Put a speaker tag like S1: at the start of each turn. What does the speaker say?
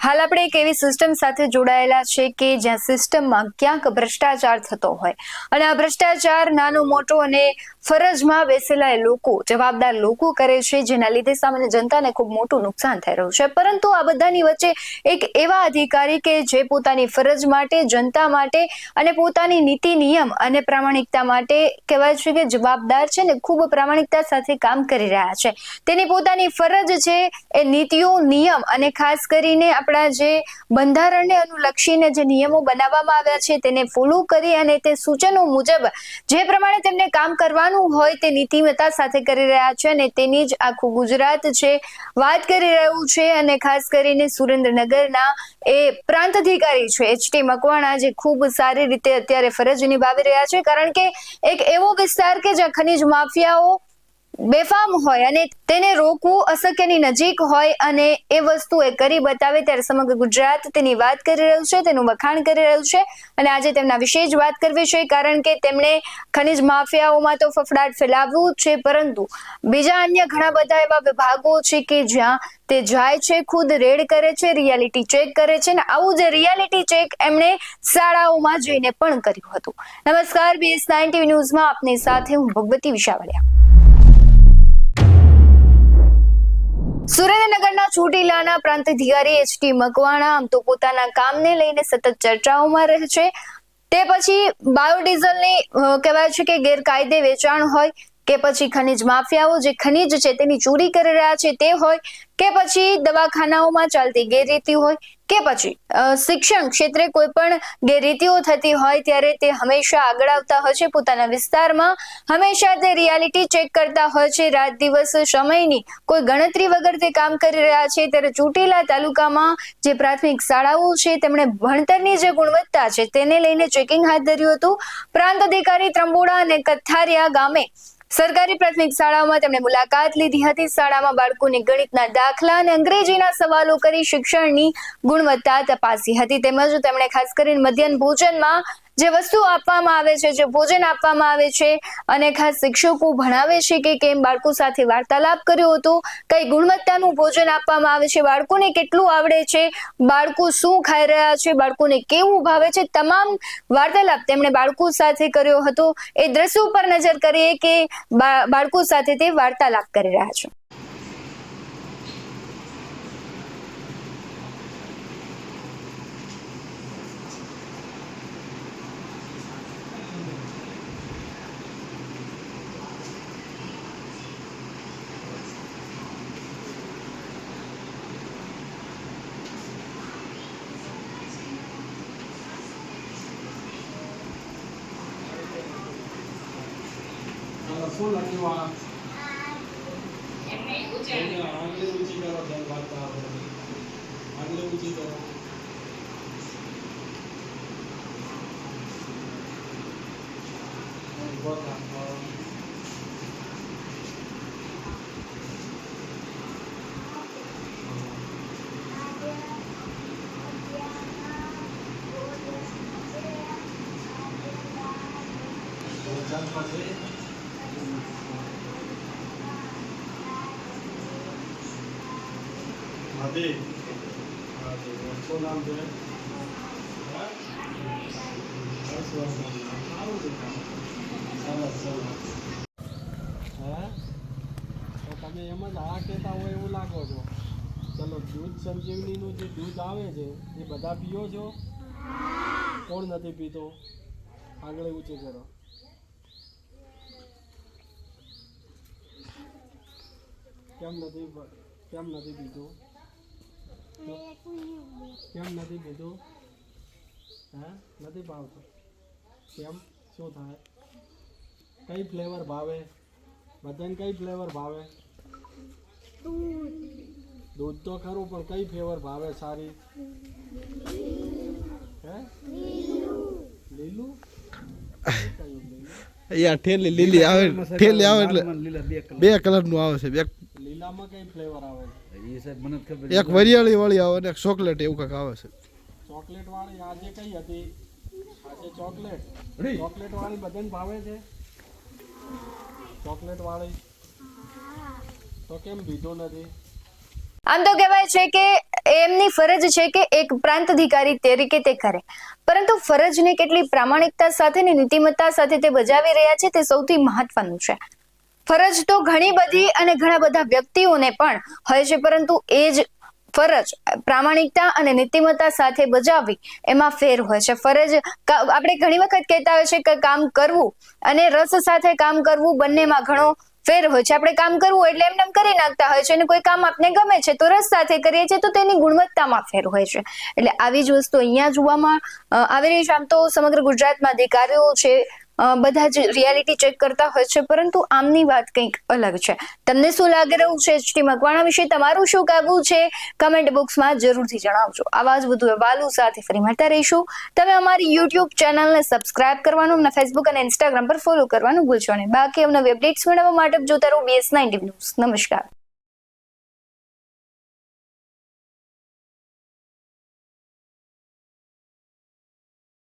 S1: હાલ આપણે એક એવી સિસ્ટમ સાથે જોડાયેલા છે કે જ્યાં સિસ્ટમમાં ક્યાંક ભ્રષ્ટાચાર થતો હોય. અને આ ભ્રષ્ટાચાર નાનો, મોટો અને ફરજમાં બેસેલા લોકો જવાબદાર લોકો કરે છે, જેના લીધે સામાન્ય જનતાને ખૂબ મોટું નુકસાન થઈ રહ્યું છે. પરંતુ આ બધાની વચ્ચે એક એવા અધિકારી કે જે પોતાની ફરજ માટે, જનતા માટે અને પોતાની નીતિ, નિયમ અને પ્રામાણિકતા માટે કહેવાય છે કે જવાબદાર છે ને ખૂબ પ્રામાણિકતા સાથે કામ કરી રહ્યા છે. તેની પોતાની ફરજ છે એ નીતિઓ, નિયમ અને ખાસ કરીને આપણા જે બંધારણને અનુલક્ષીને જે નિયમો બનાવવામાં આવ્યા છે તેને ફોલો કરી અને તે સૂચનો મુજબ જે પ્રમાણે તેમને કામ કરવાનું હોય તે નીતિમત્તા સાથે કરી રહ્યા છે અને તેની જ આખું ગુજરાત છે વાત કરી રહ્યું છે અને ખાસ કરીને સુરેન્દ્રનગરના એ પ્રાંત અધિકારી છે એચ ટી મકવાણા, જે ખૂબ સારી રીતે અત્યારે ફરજ નિભાવી રહ્યા છે. કારણ કે એક એવો વિસ્તાર કે જ્યાં ખનીજ માફિયાઓ બેફામ હોય અને તેને રોકવું અશક્યની નજીક હોય અને એ વસ્તુ એ કરી બતાવે ત્યારે સમગ્ર ગુજરાત તેની વાત કરી રહ્યું છે, તેનું વખાણ કરી રહ્યું છે અને આજે તેમના વિશે જ વાત કરવી છે કારણ કે તેમણે ખનિજ માફિયાઓમાં તો ફફડાટ ફેલાવવું જ છે, પરંતુ બીજા અન્ય ઘણા બધા એવા વિભાગો છે કે જ્યાં તે જાય છે, ખુદ રેડ કરે છે, રિયાલિટી ચેક કરે છે ને આવું જે રિયાલિટી ચેક એમણે શાળાઓમાં જઈને પણ કર્યું હતું. નમસ્કાર બીએસ નાઇન ટીવી ન્યૂઝમાં આપની સાથે હું ભગવતી વિશાવડિયા સુરેન્દ્રનગરના ચોટીલાના પ્રાંત અધિકારી એચ ટી મકવાણા આમ તો પોતાના કામને લઈને સતત ચર્ચાઓમાં રહે છે. તે પછી બાયોડીઝલની કહેવાય છે કે ગેરકાયદે વેચાણ હોય કે પછી ખનિજ માફિયાઓ જે ખનિજ છે તેની ચોરી કરી રહ્યા છે તે હોય કે પછી દવાખાનાઓમાં ચાલતી ગેરરીતિ હોય કે પછી શિક્ષણ ક્ષેત્રે કોઈ પણ ગેરરીતિઓ થતી હોય ત્યારે તે હંમેશા આગળ આવતા હોય છે. પોતાના વિસ્તારમાં હંમેશા તે રિયાલિટી ચેક કરતા હોય છે. રાત દિવસ સમયની કોઈ ગણતરી વગર તે કામ કરી રહ્યા છે. ત્યારે ચોટીલા તાલુકામાં જે પ્રાથમિક શાળાઓ છે, તેમણે ભણતરની જે ગુણવત્તા છે, તેને લઈને ચેકિંગ હાથ ધર્યું હતું. પ્રાંત અધિકારી ત્રંબોડા અને કથારિયા ગામે સરકારી પ્રાથમિક શાળાઓમાં તેમણે મુલાકાત લીધી હતી. શાળામાં બાળકોને ગણિતના દાખલા અને અંગ્રેજીના સવાલો કરી શિક્ષણની ગુણવત્તા તપાસી હતી. તેમજ તેમણે ખાસ કરીને મધ્યાહન ભોજનમાં જે વસ્તુ આપવામાં આવે છે, જે ભોજન આપવામાં આવે છે, અને ખાસ શિક્ષકો ભણાવે છે કે કેમ બાળકો સાથે વાર્તાલાપ કર્યો હતો, કઈ ગુણવત્તાનું ભોજન આપવામાં આવે છે, બાળકોને કેટલું આવડે છે, બાળકો શું ખાઈ રહ્યા છે, બાળકોને કેવું ભાવે છે, તમામ વાર્તાલાપ તેમણે બાળકો સાથે કર્યો હતો. એ દ્રશ્યો ઉપર નજર કરીએ કે બાળકો સાથે તે વાર્તાલાપ કરી રહ્યા છે.
S2: શું લખ્યું આ? આંગળી ઊંચી કરો જેમ વાંચતા આવડે. આંગળી ઊંચી કરો. ઊભો થાઓ. ભોજન હા? તમે એમ જ હા કહેતા હોય એવું લાગો છો. ચલો, દૂધ સંજીવનીનું જે દૂધ આવે છે, એ બધા પીઓ છો? કોણ નથી પીતો? આગળ ઊંચી કરો. કેમ નથી કેમ નથી પીધું? કેમ નથી પીધું? હે? નથી ભાવતું. કેમ? શું થાય? કઈ ફ્લેવર ભાવે? બધાને કઈ ફ્લેવર ભાવે? દૂધ તો ખરું પણ કઈ ફ્લેવર ભાવે સારી? હે? લીલું? કયું લીલું
S3: અહીંયા ઠેલી લીલી આવે ઠેલી આવે એટલે બે કલરનું આવે છે બે
S2: લીલામાં કઈ ફ્લેવર આવે
S3: એક વરિયાળી વાળી આવે ને એક ચોકલેટ એવું કંઈક આવે છે.
S2: ચોકલેટ વાળી આજે કઈ હતી? આજે ચોકલેટ ચોકલેટ વાળી બધાને ભાવે છે? ચોકલેટ વાળી? તો કેમ પીધો નથી?
S1: આમ તો કહેવાય છે કે એમની ફરજ છે કે એક પ્રાંત અધિકારી તરીકે તે કરે. પરંતુ ફરજને કેટલી પ્રામાણિકતા સાથે ને નીતિમત્તા સાથે તે બજાવી રહ્યા છે તે સૌથી મહત્વનું છે. ફરજ તો ઘણી બધી અને ઘણા બધા વ્યક્તિઓને પણ હોય છે, પરંતુ એ જ ફરજ પ્રામાણિકતા અને નીતિમત્તા સાથે બજાવવી એમાં ફેર હોય છે. ફરજ આપણે ઘણી વખત કહેતા હોય છે કે કામ કરવું અને રસ સાથે કામ કરવું બંનેમાં ઘણો ફેર હોય છે. આપણે કામ કરવું એટલે એમને કરી નાખતા હોય છે અને કોઈ કામ આપને ગમે છે તો રસ સાથે કરીએ છીએ તો તેની ગુણવત્તામાં ફેર હોય છે. એટલે આવી જ વસ્તુ અહીંયા જોવામાં આવી રહી છે. આમ તો સમગ્ર ગુજરાતમાં અધિકારીઓ છે બધા જ રિયાલિટી ચેક કરતા હોય છે, પરંતુ આમની વાત કંઈક અલગ છે. તમને શું લાગી રહ્યું છે એચટી મકવાણા વિશે? તમારું શું કહેવું છે? કમેન્ટ બોક્સમાં જરૂરથી જણાવજો. આવા જ વધુ અહેવાલો સાથે ફરી મળતા રહીશું. તમે અમારી યુટ્યુબ ચેનલને સબસ્ક્રાઇબ કરવાનું, અને ફેસબુક અને ઇન્સ્ટાગ્રામ પર ફોલો કરવાનું ભૂલશો નહીં. બાકી અમને અપડેટ્સ મેળવવા માટે જોતા રહો બીએસ નાઇન્ટી ન્યૂઝ નમસ્કાર.